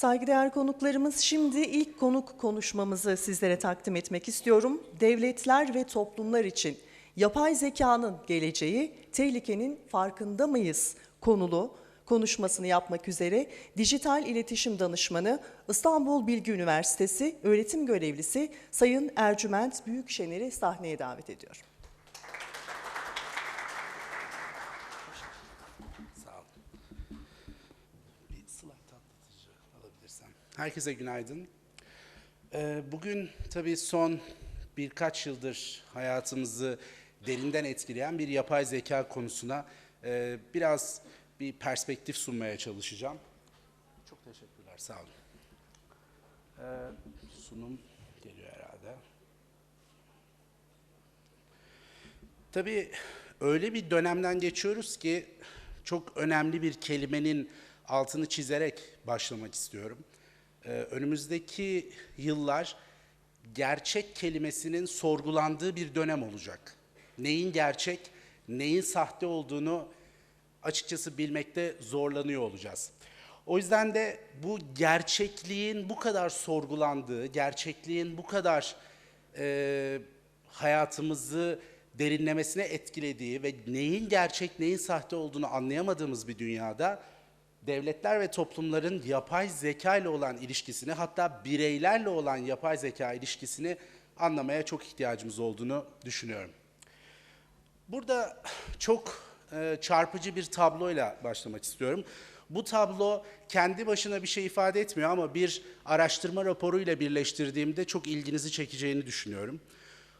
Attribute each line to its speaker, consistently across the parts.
Speaker 1: Saygıdeğer konuklarımız şimdi ilk konuk konuşmamızı sizlere takdim etmek istiyorum. Devletler ve toplumlar için yapay zekanın geleceği, tehlikenin farkında mıyız konulu konuşmasını yapmak üzere Dijital İletişim Danışmanı İstanbul Bilgi Üniversitesi öğretim görevlisi Sayın Ercüment Büyükşener'i sahneye davet ediyorum.
Speaker 2: Herkese günaydın. Ee, Bugün tabii son birkaç yıldır hayatımızı derinden etkileyen bir yapay zeka konusuna e, biraz bir perspektif sunmaya çalışacağım. Çok teşekkürler, sağ olun. Ee, Sunum geliyor herhalde. Tabii öyle bir dönemden geçiyoruz ki çok önemli bir kelimenin altını çizerek başlamak istiyorum. Ee, önümüzdeki yıllar gerçek kelimesinin sorgulandığı bir dönem olacak. Neyin gerçek, neyin sahte olduğunu açıkçası bilmekte zorlanıyor olacağız. O yüzden de bu gerçekliğin bu kadar sorgulandığı, gerçekliğin bu kadar e, hayatımızı derinlemesine etkilediği ve neyin gerçek, neyin sahte olduğunu anlayamadığımız bir dünyada devletler ve toplumların yapay zeka ile olan ilişkisini hatta bireylerle olan yapay zeka ilişkisini anlamaya çok ihtiyacımız olduğunu düşünüyorum. Burada çok e, çarpıcı bir tabloyla başlamak istiyorum. Bu tablo kendi başına bir şey ifade etmiyor ama bir araştırma raporuyla birleştirdiğimde çok ilginizi çekeceğini düşünüyorum.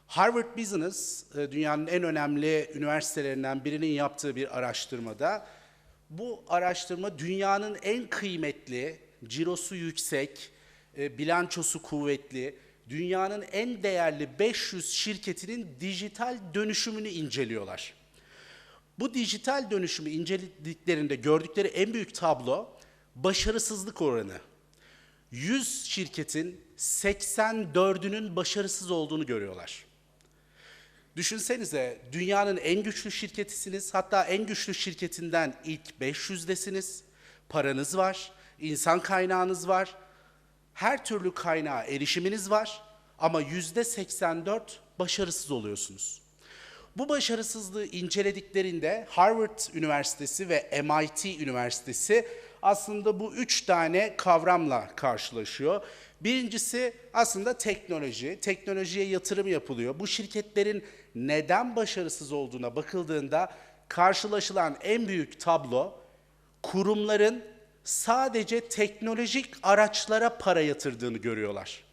Speaker 2: Harvard Business, e, dünyanın en önemli üniversitelerinden birinin yaptığı bir araştırmada bu araştırma dünyanın en kıymetli, cirosu yüksek, e, bilançosu kuvvetli, dünyanın en değerli 500 şirketinin dijital dönüşümünü inceliyorlar. Bu dijital dönüşümü incelediklerinde gördükleri en büyük tablo başarısızlık oranı. 100 şirketin 84'ünün başarısız olduğunu görüyorlar. Düşünsenize dünyanın en güçlü şirketisiniz. Hatta en güçlü şirketinden ilk 500'desiniz. Paranız var, insan kaynağınız var. Her türlü kaynağa erişiminiz var ama yüzde 84 başarısız oluyorsunuz. Bu başarısızlığı incelediklerinde Harvard Üniversitesi ve MIT Üniversitesi aslında bu üç tane kavramla karşılaşıyor. Birincisi aslında teknoloji. Teknolojiye yatırım yapılıyor. Bu şirketlerin neden başarısız olduğuna bakıldığında karşılaşılan en büyük tablo kurumların sadece teknolojik araçlara para yatırdığını görüyorlar.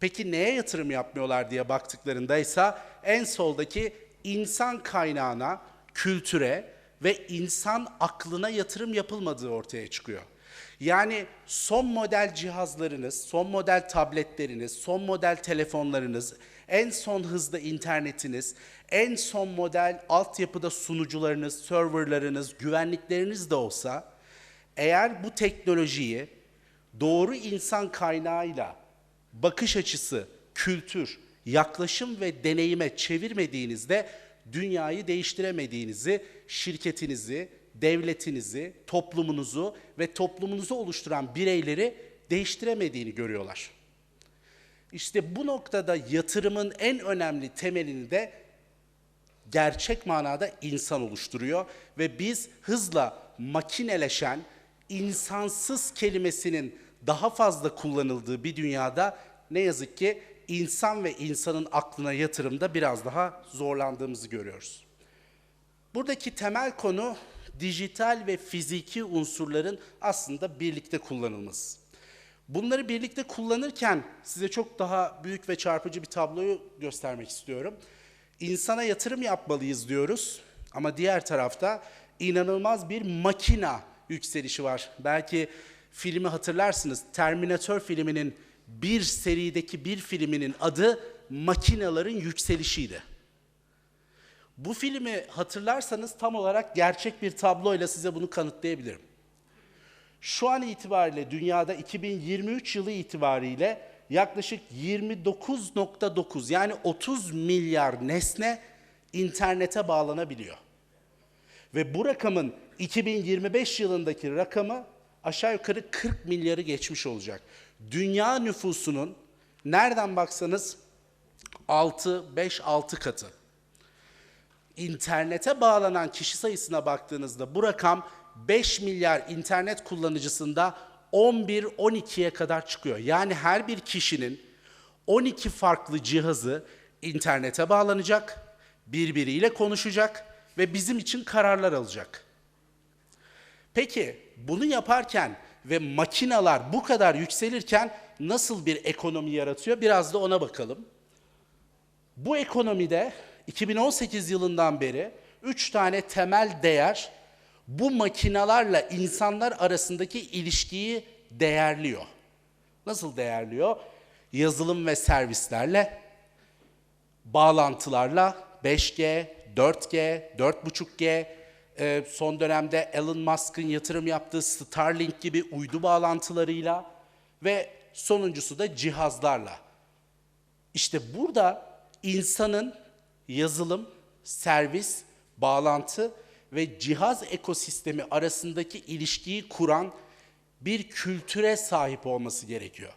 Speaker 2: Peki neye yatırım yapmıyorlar diye baktıklarında ise en soldaki insan kaynağına, kültüre ve insan aklına yatırım yapılmadığı ortaya çıkıyor. Yani son model cihazlarınız, son model tabletleriniz, son model telefonlarınız, en son hızda internetiniz, en son model altyapıda sunucularınız, serverlarınız, güvenlikleriniz de olsa eğer bu teknolojiyi doğru insan kaynağıyla bakış açısı, kültür, yaklaşım ve deneyime çevirmediğinizde dünyayı değiştiremediğinizi, şirketinizi, devletinizi, toplumunuzu ve toplumunuzu oluşturan bireyleri değiştiremediğini görüyorlar. İşte bu noktada yatırımın en önemli temelini de gerçek manada insan oluşturuyor ve biz hızla makineleşen, insansız kelimesinin daha fazla kullanıldığı bir dünyada ne yazık ki insan ve insanın aklına yatırımda biraz daha zorlandığımızı görüyoruz. Buradaki temel konu dijital ve fiziki unsurların aslında birlikte kullanılması. Bunları birlikte kullanırken size çok daha büyük ve çarpıcı bir tabloyu göstermek istiyorum. İnsana yatırım yapmalıyız diyoruz ama diğer tarafta inanılmaz bir makina yükselişi var. Belki filmi hatırlarsınız. Terminator filminin bir serideki bir filminin adı Makinaların Yükselişiydi. Bu filmi hatırlarsanız tam olarak gerçek bir tabloyla size bunu kanıtlayabilirim. Şu an itibariyle dünyada 2023 yılı itibariyle yaklaşık 29.9 yani 30 milyar nesne internete bağlanabiliyor. Ve bu rakamın 2025 yılındaki rakamı aşağı yukarı 40 milyarı geçmiş olacak. Dünya nüfusunun nereden baksanız 6, 5, 6 katı. İnternete bağlanan kişi sayısına baktığınızda bu rakam 5 milyar internet kullanıcısında 11-12'ye kadar çıkıyor. Yani her bir kişinin 12 farklı cihazı internete bağlanacak, birbiriyle konuşacak ve bizim için kararlar alacak. Peki bunu yaparken ve makinalar bu kadar yükselirken nasıl bir ekonomi yaratıyor? Biraz da ona bakalım. Bu ekonomide 2018 yılından beri 3 tane temel değer bu makinalarla insanlar arasındaki ilişkiyi değerliyor. Nasıl değerliyor? Yazılım ve servislerle, bağlantılarla 5G, 4G, 4.5G, e, son dönemde Elon Musk'ın yatırım yaptığı Starlink gibi uydu bağlantılarıyla ve sonuncusu da cihazlarla. İşte burada insanın yazılım, servis, bağlantı ve cihaz ekosistemi arasındaki ilişkiyi kuran bir kültüre sahip olması gerekiyor.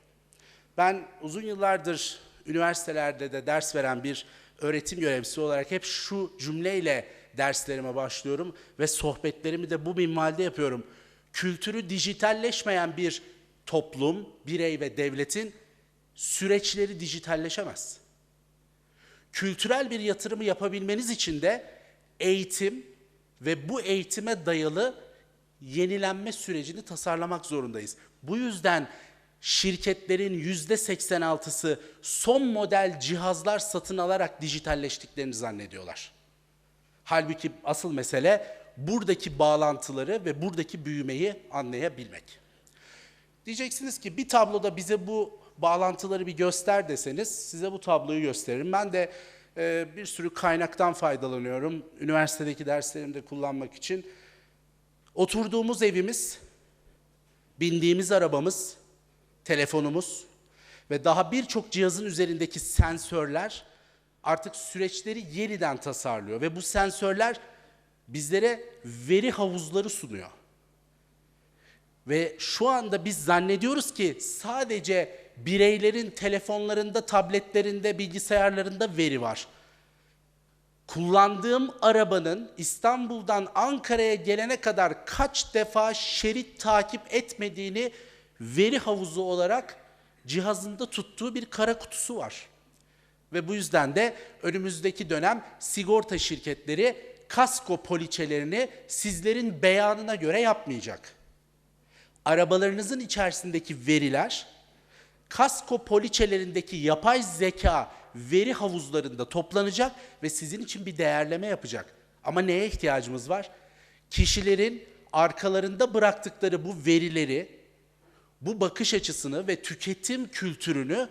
Speaker 2: Ben uzun yıllardır üniversitelerde de ders veren bir öğretim görevlisi olarak hep şu cümleyle derslerime başlıyorum ve sohbetlerimi de bu minvalde yapıyorum. Kültürü dijitalleşmeyen bir toplum, birey ve devletin süreçleri dijitalleşemez. Kültürel bir yatırımı yapabilmeniz için de eğitim ve bu eğitime dayalı yenilenme sürecini tasarlamak zorundayız. Bu yüzden şirketlerin yüzde 86'sı son model cihazlar satın alarak dijitalleştiklerini zannediyorlar. Halbuki asıl mesele buradaki bağlantıları ve buradaki büyümeyi anlayabilmek. Diyeceksiniz ki bir tabloda bize bu bağlantıları bir göster deseniz size bu tabloyu gösteririm. Ben de e, bir sürü kaynaktan faydalanıyorum üniversitedeki derslerimde kullanmak için. Oturduğumuz evimiz, bindiğimiz arabamız, telefonumuz ve daha birçok cihazın üzerindeki sensörler artık süreçleri yeniden tasarlıyor ve bu sensörler bizlere veri havuzları sunuyor. Ve şu anda biz zannediyoruz ki sadece bireylerin telefonlarında, tabletlerinde, bilgisayarlarında veri var. Kullandığım arabanın İstanbul'dan Ankara'ya gelene kadar kaç defa şerit takip etmediğini veri havuzu olarak cihazında tuttuğu bir kara kutusu var. Ve bu yüzden de önümüzdeki dönem sigorta şirketleri kasko poliçelerini sizlerin beyanına göre yapmayacak. Arabalarınızın içerisindeki veriler kasko poliçelerindeki yapay zeka veri havuzlarında toplanacak ve sizin için bir değerleme yapacak. Ama neye ihtiyacımız var? Kişilerin arkalarında bıraktıkları bu verileri, bu bakış açısını ve tüketim kültürünü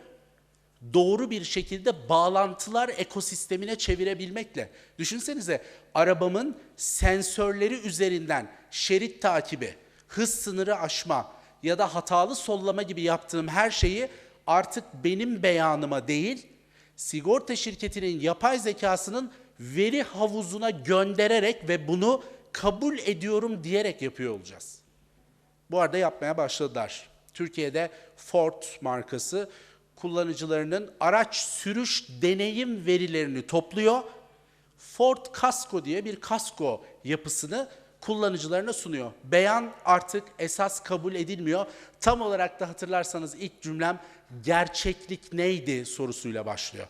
Speaker 2: doğru bir şekilde bağlantılar ekosistemine çevirebilmekle. Düşünsenize arabamın sensörleri üzerinden şerit takibi, hız sınırı aşma ya da hatalı sollama gibi yaptığım her şeyi artık benim beyanıma değil, sigorta şirketinin yapay zekasının veri havuzuna göndererek ve bunu kabul ediyorum diyerek yapıyor olacağız. Bu arada yapmaya başladılar. Türkiye'de Ford markası kullanıcılarının araç sürüş deneyim verilerini topluyor. Ford Kasko diye bir kasko yapısını kullanıcılarına sunuyor. Beyan artık esas kabul edilmiyor. Tam olarak da hatırlarsanız ilk cümlem gerçeklik neydi sorusuyla başlıyor.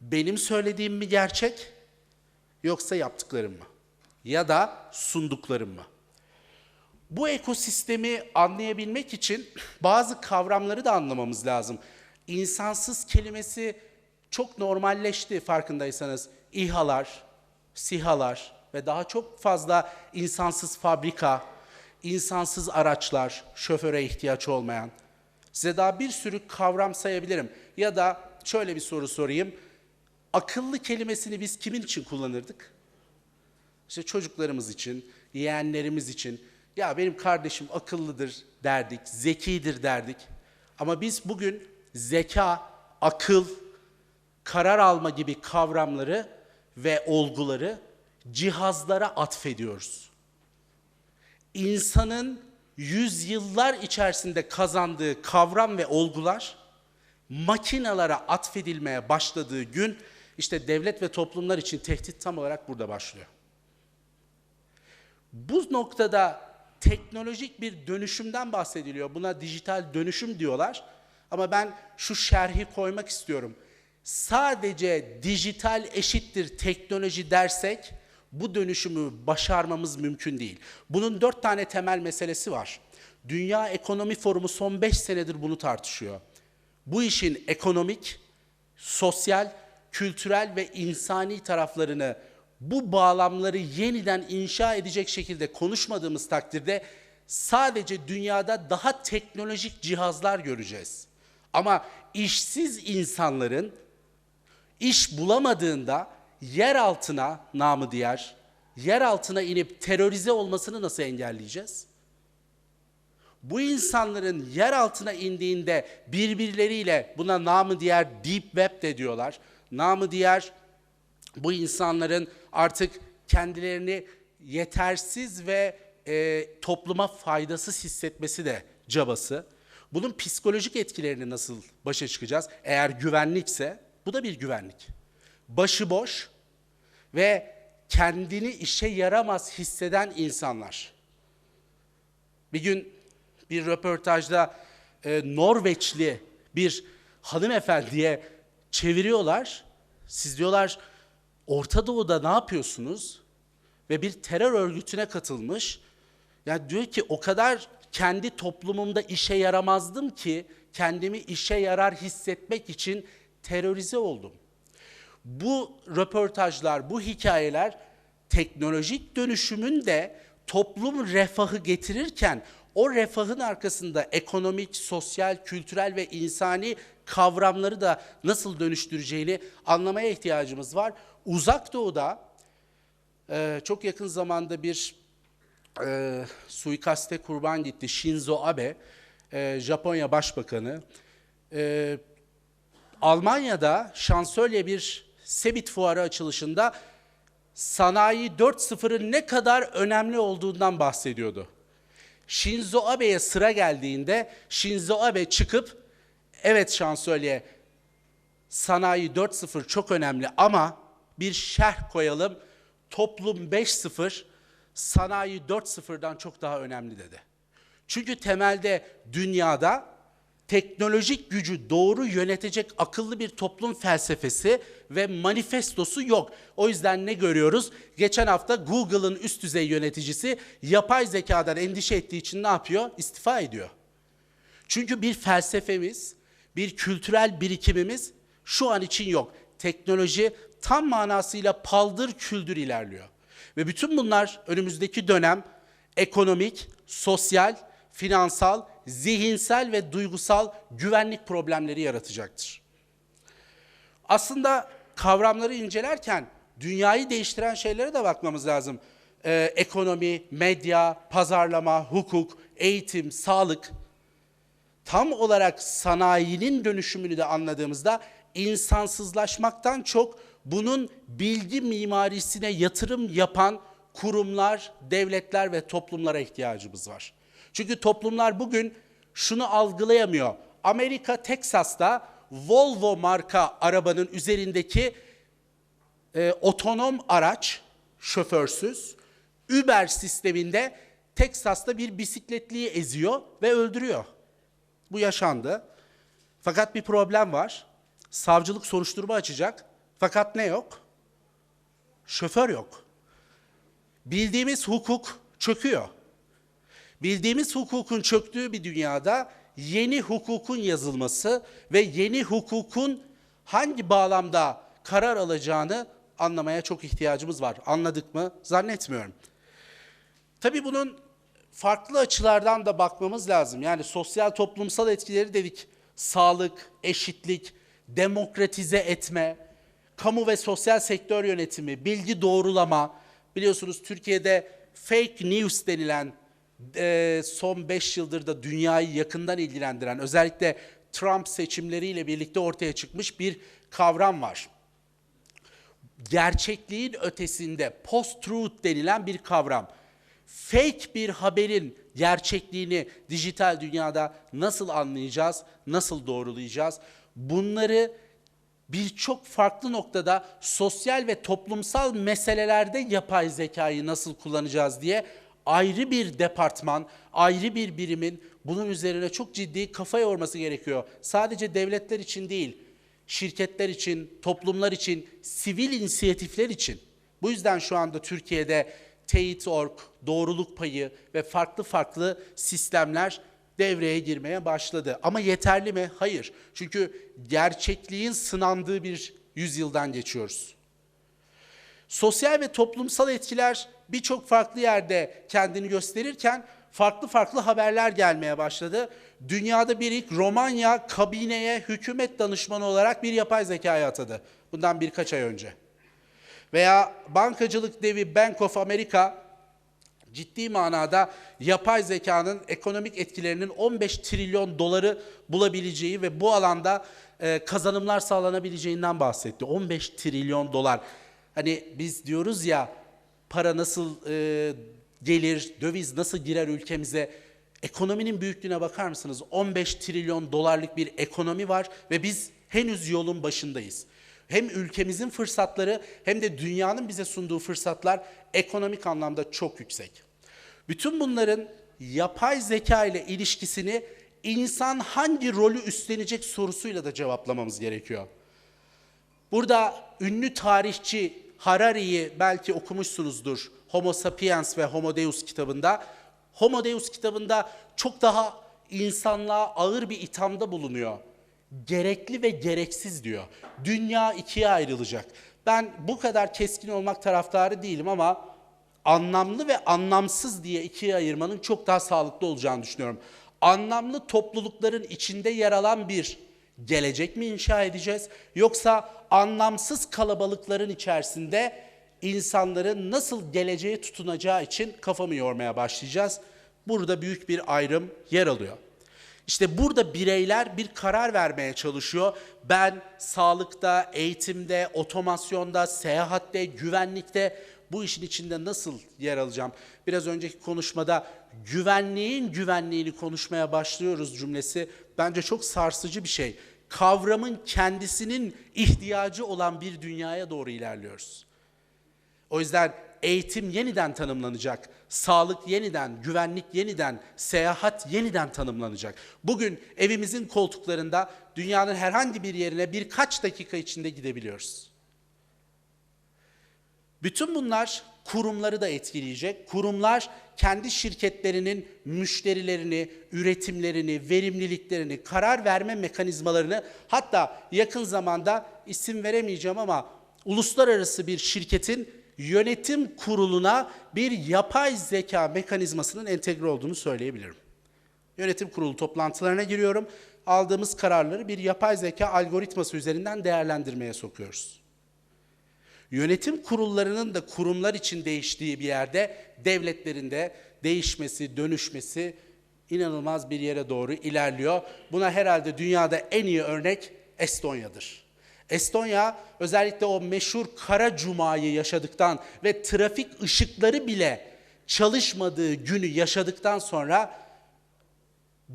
Speaker 2: Benim söylediğim mi gerçek yoksa yaptıklarım mı? Ya da sunduklarım mı? Bu ekosistemi anlayabilmek için bazı kavramları da anlamamız lazım. İnsansız kelimesi çok normalleşti farkındaysanız. İHA'lar, SİHA'lar ve daha çok fazla insansız fabrika, insansız araçlar, şoföre ihtiyaç olmayan. Size daha bir sürü kavram sayabilirim. Ya da şöyle bir soru sorayım. Akıllı kelimesini biz kimin için kullanırdık? İşte çocuklarımız için, yeğenlerimiz için. Ya benim kardeşim akıllıdır derdik, zekidir derdik. Ama biz bugün zeka, akıl, karar alma gibi kavramları ve olguları cihazlara atfediyoruz. İnsanın yüzyıllar içerisinde kazandığı kavram ve olgular makinalara atfedilmeye başladığı gün işte devlet ve toplumlar için tehdit tam olarak burada başlıyor. Bu noktada teknolojik bir dönüşümden bahsediliyor. Buna dijital dönüşüm diyorlar. Ama ben şu şerhi koymak istiyorum. Sadece dijital eşittir teknoloji dersek bu dönüşümü başarmamız mümkün değil. Bunun dört tane temel meselesi var. Dünya Ekonomi Forumu son beş senedir bunu tartışıyor. Bu işin ekonomik, sosyal, kültürel ve insani taraflarını bu bağlamları yeniden inşa edecek şekilde konuşmadığımız takdirde sadece dünyada daha teknolojik cihazlar göreceğiz. Ama işsiz insanların iş bulamadığında yer altına namı diğer yer altına inip terörize olmasını nasıl engelleyeceğiz? Bu insanların yer altına indiğinde birbirleriyle buna namı diğer deep web de diyorlar. Namı diğer bu insanların artık kendilerini yetersiz ve e, topluma faydasız hissetmesi de cabası. Bunun psikolojik etkilerini nasıl başa çıkacağız? Eğer güvenlikse bu da bir güvenlik. Başıboş ve kendini işe yaramaz hisseden insanlar. Bir gün bir röportajda e, Norveçli bir hanımefendiye çeviriyorlar. Siz diyorlar Orta Doğu'da ne yapıyorsunuz? Ve bir terör örgütüne katılmış. Yani diyor ki o kadar kendi toplumumda işe yaramazdım ki kendimi işe yarar hissetmek için terörize oldum. Bu röportajlar, bu hikayeler teknolojik dönüşümün de toplum refahı getirirken o refahın arkasında ekonomik, sosyal, kültürel ve insani kavramları da nasıl dönüştüreceğini anlamaya ihtiyacımız var. Uzak Doğu'da e, çok yakın zamanda bir e, suikaste kurban gitti. Shinzo Abe, e, Japonya Başbakanı. Almanya'da şansölye bir Sebit fuarı açılışında sanayi 4.0'ın ne kadar önemli olduğundan bahsediyordu. Shinzo Abe'ye sıra geldiğinde Shinzo Abe çıkıp evet şansölye sanayi 4.0 çok önemli ama bir şerh koyalım toplum 5.0 sanayi 4.0'dan çok daha önemli dedi. Çünkü temelde dünyada teknolojik gücü doğru yönetecek akıllı bir toplum felsefesi ve manifestosu yok. O yüzden ne görüyoruz? Geçen hafta Google'ın üst düzey yöneticisi yapay zekadan endişe ettiği için ne yapıyor? İstifa ediyor. Çünkü bir felsefemiz, bir kültürel birikimimiz şu an için yok. Teknoloji tam manasıyla paldır küldür ilerliyor. Ve bütün bunlar önümüzdeki dönem ekonomik, sosyal, finansal, zihinsel ve duygusal güvenlik problemleri yaratacaktır. Aslında kavramları incelerken dünyayı değiştiren şeylere de bakmamız lazım. Ee, ekonomi, medya, pazarlama, hukuk, eğitim, sağlık. Tam olarak sanayinin dönüşümünü de anladığımızda insansızlaşmaktan çok bunun bilgi mimarisine yatırım yapan kurumlar, devletler ve toplumlara ihtiyacımız var. Çünkü toplumlar bugün şunu algılayamıyor. Amerika Teksas'ta Volvo marka arabanın üzerindeki e, otonom araç, şoförsüz, Uber sisteminde Teksas'ta bir bisikletliyi eziyor ve öldürüyor. Bu yaşandı. Fakat bir problem var. Savcılık soruşturma açacak. Fakat ne yok? Şoför yok. Bildiğimiz hukuk çöküyor. Bildiğimiz hukukun çöktüğü bir dünyada yeni hukukun yazılması ve yeni hukukun hangi bağlamda karar alacağını anlamaya çok ihtiyacımız var. Anladık mı? Zannetmiyorum. Tabii bunun farklı açılardan da bakmamız lazım. Yani sosyal toplumsal etkileri dedik. Sağlık, eşitlik, demokratize etme, kamu ve sosyal sektör yönetimi, bilgi doğrulama. Biliyorsunuz Türkiye'de fake news denilen e, son 5 yıldır da dünyayı yakından ilgilendiren özellikle Trump seçimleriyle birlikte ortaya çıkmış bir kavram var. Gerçekliğin ötesinde post-truth denilen bir kavram. Fake bir haberin gerçekliğini dijital dünyada nasıl anlayacağız, nasıl doğrulayacağız? Bunları birçok farklı noktada sosyal ve toplumsal meselelerde yapay zekayı nasıl kullanacağız diye ayrı bir departman, ayrı bir birimin bunun üzerine çok ciddi kafa yorması gerekiyor. Sadece devletler için değil, şirketler için, toplumlar için, sivil inisiyatifler için. Bu yüzden şu anda Türkiye'de Teyit.org, doğruluk payı ve farklı farklı sistemler devreye girmeye başladı. Ama yeterli mi? Hayır. Çünkü gerçekliğin sınandığı bir yüzyıldan geçiyoruz. Sosyal ve toplumsal etkiler birçok farklı yerde kendini gösterirken farklı farklı haberler gelmeye başladı. Dünyada bir ilk Romanya kabineye hükümet danışmanı olarak bir yapay zekayı atadı. Bundan birkaç ay önce. Veya bankacılık devi Bank of America ciddi manada yapay zekanın ekonomik etkilerinin 15 trilyon doları bulabileceği ve bu alanda e, kazanımlar sağlanabileceğinden bahsetti. 15 trilyon dolar. Hani biz diyoruz ya para nasıl e, gelir, döviz nasıl girer ülkemize? Ekonominin büyüklüğüne bakar mısınız? 15 trilyon dolarlık bir ekonomi var ve biz henüz yolun başındayız. Hem ülkemizin fırsatları hem de dünyanın bize sunduğu fırsatlar ekonomik anlamda çok yüksek. Bütün bunların yapay zeka ile ilişkisini insan hangi rolü üstlenecek sorusuyla da cevaplamamız gerekiyor. Burada ünlü tarihçi Harari'yi belki okumuşsunuzdur. Homo Sapiens ve Homo Deus kitabında. Homo Deus kitabında çok daha insanlığa ağır bir ithamda bulunuyor. Gerekli ve gereksiz diyor. Dünya ikiye ayrılacak. Ben bu kadar keskin olmak taraftarı değilim ama anlamlı ve anlamsız diye ikiye ayırmanın çok daha sağlıklı olacağını düşünüyorum. Anlamlı toplulukların içinde yer alan bir gelecek mi inşa edeceğiz yoksa anlamsız kalabalıkların içerisinde insanların nasıl geleceğe tutunacağı için kafamı yormaya başlayacağız. Burada büyük bir ayrım yer alıyor. İşte burada bireyler bir karar vermeye çalışıyor. Ben sağlıkta, eğitimde, otomasyonda, seyahatte, güvenlikte bu işin içinde nasıl yer alacağım? Biraz önceki konuşmada güvenliğin güvenliğini konuşmaya başlıyoruz cümlesi bence çok sarsıcı bir şey. Kavramın kendisinin ihtiyacı olan bir dünyaya doğru ilerliyoruz. O yüzden eğitim yeniden tanımlanacak, sağlık yeniden, güvenlik yeniden, seyahat yeniden tanımlanacak. Bugün evimizin koltuklarında dünyanın herhangi bir yerine birkaç dakika içinde gidebiliyoruz. Bütün bunlar kurumları da etkileyecek. Kurumlar kendi şirketlerinin müşterilerini, üretimlerini, verimliliklerini, karar verme mekanizmalarını hatta yakın zamanda isim veremeyeceğim ama uluslararası bir şirketin yönetim kuruluna bir yapay zeka mekanizmasının entegre olduğunu söyleyebilirim. Yönetim kurulu toplantılarına giriyorum. Aldığımız kararları bir yapay zeka algoritması üzerinden değerlendirmeye sokuyoruz. Yönetim kurullarının da kurumlar için değiştiği bir yerde devletlerin de değişmesi, dönüşmesi inanılmaz bir yere doğru ilerliyor. Buna herhalde dünyada en iyi örnek Estonya'dır. Estonya özellikle o meşhur Kara Cuma'yı yaşadıktan ve trafik ışıkları bile çalışmadığı günü yaşadıktan sonra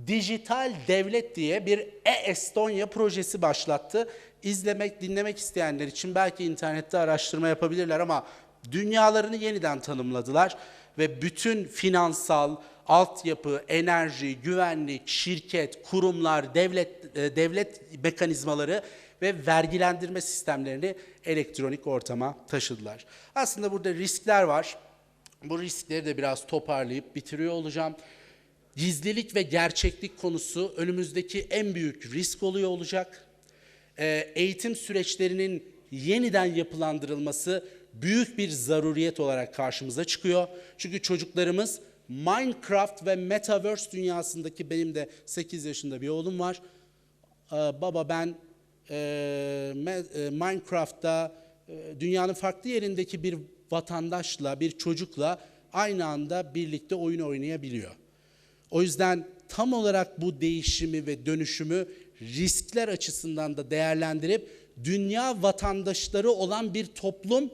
Speaker 2: Dijital Devlet diye bir e-Estonya projesi başlattı. İzlemek, dinlemek isteyenler için belki internette araştırma yapabilirler ama dünyalarını yeniden tanımladılar ve bütün finansal, altyapı, enerji, güvenlik, şirket, kurumlar, devlet e, devlet mekanizmaları ve vergilendirme sistemlerini elektronik ortama taşıdılar. Aslında burada riskler var. Bu riskleri de biraz toparlayıp bitiriyor olacağım. Gizlilik ve gerçeklik konusu önümüzdeki en büyük risk oluyor olacak. Ee, eğitim süreçlerinin yeniden yapılandırılması büyük bir zaruriyet olarak karşımıza çıkıyor. Çünkü çocuklarımız Minecraft ve Metaverse dünyasındaki benim de 8 yaşında bir oğlum var. Ee, baba ben e, e, Minecraft'ta e, dünyanın farklı yerindeki bir vatandaşla, bir çocukla aynı anda birlikte oyun oynayabiliyor. O yüzden tam olarak bu değişimi ve dönüşümü riskler açısından da değerlendirip dünya vatandaşları olan bir toplum,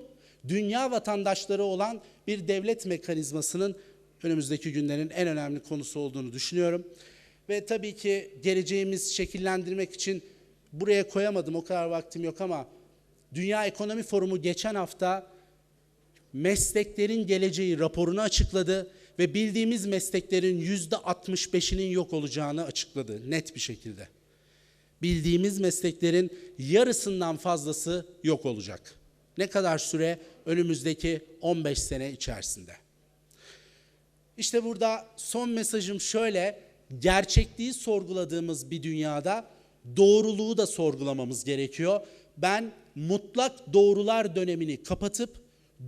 Speaker 2: dünya vatandaşları olan bir devlet mekanizmasının önümüzdeki günlerin en önemli konusu olduğunu düşünüyorum. Ve tabii ki geleceğimiz şekillendirmek için buraya koyamadım o kadar vaktim yok ama Dünya Ekonomi Forumu geçen hafta mesleklerin geleceği raporunu açıkladı ve bildiğimiz mesleklerin yüzde 65'inin yok olacağını açıkladı net bir şekilde. Bildiğimiz mesleklerin yarısından fazlası yok olacak. Ne kadar süre? Önümüzdeki 15 sene içerisinde. İşte burada son mesajım şöyle, gerçekliği sorguladığımız bir dünyada doğruluğu da sorgulamamız gerekiyor. Ben mutlak doğrular dönemini kapatıp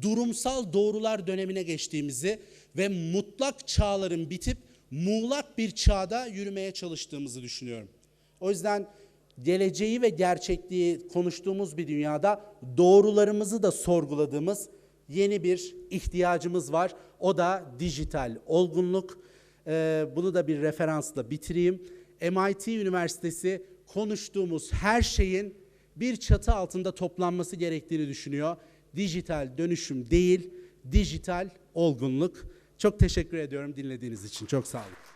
Speaker 2: durumsal doğrular dönemine geçtiğimizi ve mutlak çağların bitip muğlak bir çağda yürümeye çalıştığımızı düşünüyorum. O yüzden geleceği ve gerçekliği konuştuğumuz bir dünyada doğrularımızı da sorguladığımız yeni bir ihtiyacımız var. O da dijital olgunluk. Ee, bunu da bir referansla bitireyim. MIT Üniversitesi konuştuğumuz her şeyin bir çatı altında toplanması gerektiğini düşünüyor. Dijital dönüşüm değil, dijital olgunluk. Çok teşekkür ediyorum dinlediğiniz için. Çok sağ olun.